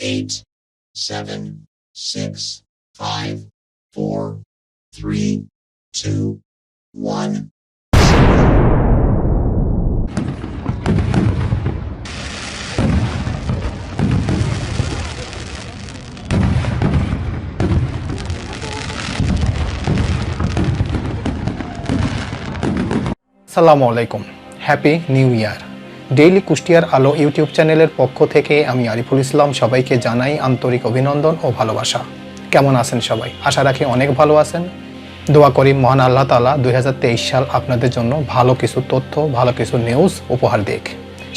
eight, seven, six, five, four, three, two, one. সালামু আলাইকুম happy new year Daily কুষ্টিয়ার আলো ইউটিউব চ্যানেলের পক্ষ থেকে আমি আরিফুল ইসলাম সবাইকে জানাই আন্তরিক অভিনন্দন ও ভালোবাসা। কেমন আছেন সবাই? আশা রাখি অনেক ভালো আছেন। দোয়া করি মহান আল্লাহ তালা দুই হাজার তেইশ সাল আপনাদের জন্য ভালো কিছু তথ্য, ভালো কিছু নিউজ উপহার দিক।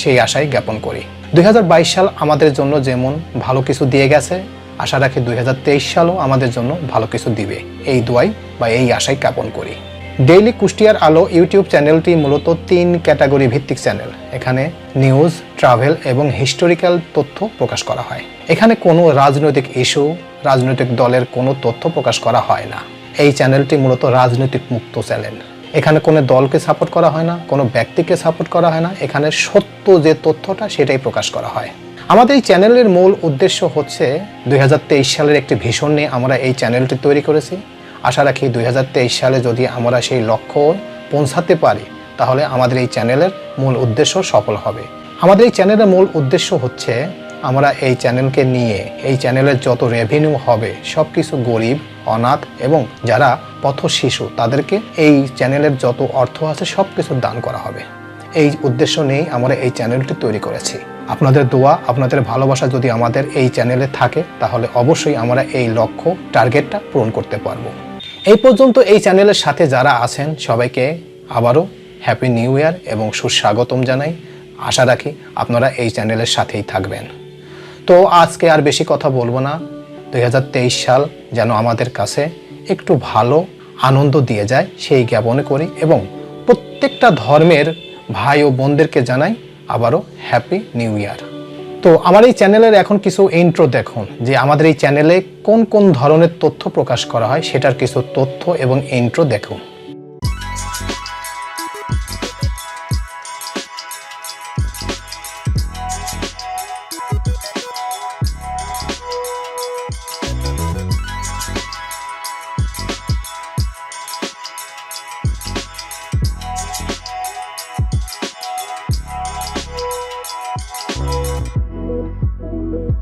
সেই আশাই জ্ঞাপন করি। দুই হাজার বাইশ সাল আমাদের জন্য যেমন ভালো কিছু দিয়ে গেছে, আশা রাখি দুই হাজার তেইশ সালও আমাদের জন্য ভালো কিছু দিবে। এই দোয়াই বা এই আশাই জ্ঞাপন করি। ডেইলি কুষ্টিয়ার আলো ইউটিউব চ্যানেলটি মূলত তিন ক্যাটাগরি ভিত্তিক চ্যানেল। এখানে নিউজ, ট্রাভেল এবং হিস্টোরিক্যাল তথ্য প্রকাশ করা হয়। এখানে কোনো রাজনৈতিক ইস্যু, রাজনৈতিক দলের কোনো তথ্য প্রকাশ করা হয় না। এই চ্যানেলটি মূলত রাজনৈতিক মুক্ত চ্যানেল। এখানে কোনো দলকে সাপোর্ট করা হয় না, কোনো ব্যক্তিকে সাপোর্ট করা হয় না। এখানে সত্য যে তথ্যটা, সেটাই প্রকাশ করা হয়। আমাদের এই চ্যানেলের মূল উদ্দেশ্য হচ্ছে দুই হাজার তেইশ সালের একটি ভীষণ নিয়ে আমরা এই চ্যানেলটি তৈরি করেছি। আশা রাখি দুই হাজার তেইশ সালে যদি আমরা সেই লক্ষ্য পৌঁছাতে পারি, তাহলে আমাদের এই চ্যানেলের মূল উদ্দেশ্য সফল হবে। আমাদের এই চ্যানেলের মূল উদ্দেশ্য হচ্ছে, আমরা এই চ্যানেলকে নিয়ে এই চ্যানেলের যত রেভিনিউ হবে সব কিছু গরিব, অনাথ এবং যারা পথ শিশু, তাদেরকে এই চ্যানেলের যত অর্থ আছে সব কিছু দান করা হবে। এই উদ্দেশ্য নিয়েই আমরা এই চ্যানেলটি তৈরি করেছি। আপনাদের দোয়া, আপনাদের ভালোবাসা যদি আমাদের এই চ্যানেলে থাকে, তাহলে অবশ্যই আমরা এই লক্ষ্য টার্গেটটা পূরণ করতে পারব। এই পর্যন্ত এই চ্যানেলের সাথে যারা আছেন, সবাইকে আবারও হ্যাপি নিউ ইয়ার এবং সুস্বাগতম জানাই। আশা রাখি আপনারা এই চ্যানেলের সাথেই থাকবেন। তো আজকে আর বেশি কথা বলব না। দু হাজার তেইশ সাল যেন আমাদের কাছে একটু ভালো আনন্দ দিয়ে যায়, সেই জ্ঞাপনে করি এবং প্রত্যেকটা ধর্মের ভাই ও বোনদেরকে জানাই আবারও হ্যাপি নিউ ইয়ার তো আমার এই চ্যানেলের এখন কিছু ইন্ট্রো দেখুন, যে আমাদের এই চ্যানেলে কোন কোন ধরনের তথ্য প্রকাশ করা হয় সেটার কিছু তথ্য এবং ইন্ট্রো দেখুন।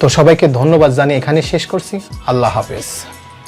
তো সবাইকে ধন্যবাদ জানিয়ে এখানে শেষ করছি। আল্লাহ হাফেজ।